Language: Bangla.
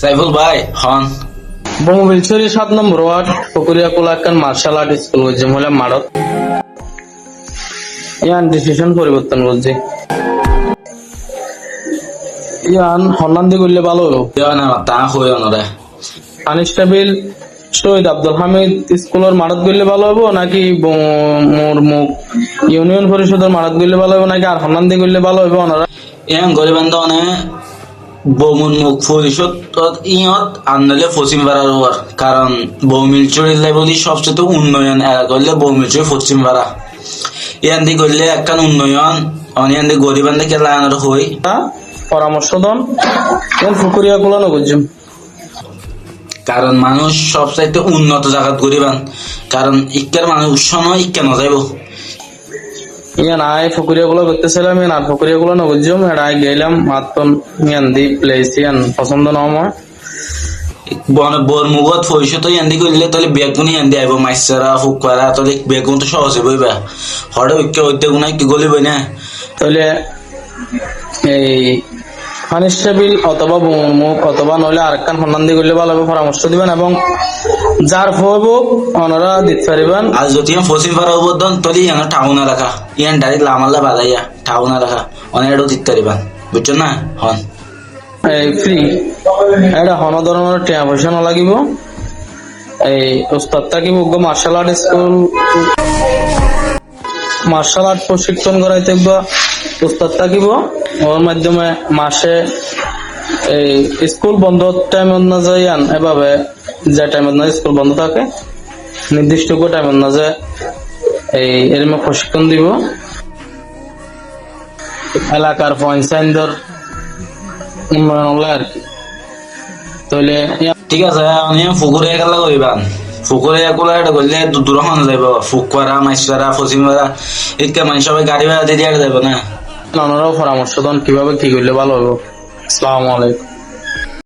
সাইফুল ভাই হন। বঙ্গবিলচুরি সাত নম্বর ওয়ার্ড পুকুরিয়া কোলাকান মার্শাল আর্ট স্কুল হচ্ছে মহিলা মারত। ইয়ান ডিসিশন পরিবর্তন করছে ইয়ান হন্নান্দি করলে ভালো হলো। তা হই অনরে কনস্টেবল শহীদ আব্দুল হামিদ স্কুলের মারত করলে ভালো হব নাকি মোর মুখ ইউনিয়ন পরিষদের মারত করলে ভালো হব নাকি আর হন্নান্দি করলে ভালো হব ওনারা? ইয়ান গরিবান্ধ অনে বমুন মুখ পরিষদ ইয়ত আনলে পশ্চিম পাড়ার ওয়ার কারণ বৌমিল চুরিলে বলি সবচেয়ে উন্নয়ন এরা করলে বৌমিল চুরি পশ্চিম পাড়া। ইয়ান দি করলে একখান উন্নয়ন অনিয়ান দি গরিবান্ধে কেলা আনার হই। পরামর্শ দন ইয়ান পুকুরিয়া কোলানো বুঝছুম কারণ মানুষ সবচাইতে উন্নত জায়গাত গরিবান। কারণ ইক্কার মানুষ শোনো ইক্কা নজাইব। ইয়ান আই ফকুরিয়া গুলো করতেছিলাম ইয়ান আর ফকুরিয়া গুলো নগুজম এটা আই গেলাম মাত্র ইয়ান দি প্লেস ইয়ান পছন্দ না আমার। বর মুগত পরিষদ ইয়ান্দি করলে তাহলে বেগুন ইয়ান্দি আইব মাইসারা ফুকারা তাহলে বেগুন তো সহজে হইবা হরে ঐক্য ঐক্য গুণাই কি না। তাহলে এই কনস্টেবল অথবা মুখ অথবা নইলে আরেকখান সন্ধান দিয়ে করলে ভালো হবে পরামর্শ দিবেন এবং যার হইব ওনারা দিতে পারিবেন। আর যদি পশ্চিম পাড়া উবদন তাহলে ইয়ান টাউনা রাখা ইয়ান ডাইরেক্ট লামাল্লা বাদাইয়া টাউনা রাখা অনেক এটাও দিতে পারিবান। বুঝছ না? হন। এই ফ্রি। এটা হন ধরনের টিয়া পয়সা না লাগিব। এই ওস্তাদ থাকিব martial art school. Martial art প্রশিক্ষণ করাই থাকবা ওস্তাদ থাকিব। ওর মাধ্যমে মাসে এই স্কুল বন্ধ টাইমত না যাই আন, এভাবে যে টাইমত না স্কুল বন্ধ থাকে, নির্দিষ্ট করে টাইমত না যে এই এরম প্রশিক্ষণ দিব। এলাকার পঞ্চায়েতর উন্নয়ন হলে আর কি। তাহলে ঠিক আছে ফুকুরে খেলা করিবান ফুকুরে একলা এটা করলে দূর হন যাইব। ফুকুয়ারা মাইসারা পাড়া এদিকে মানুষ সবাই গাড়ি ভাড়া দিয়ে দিয়ে যাইব না। ওনারাও পরামর্শ দেন কীভাবে কি করলে ভালো হবে। আসসালামু আলাইকুম।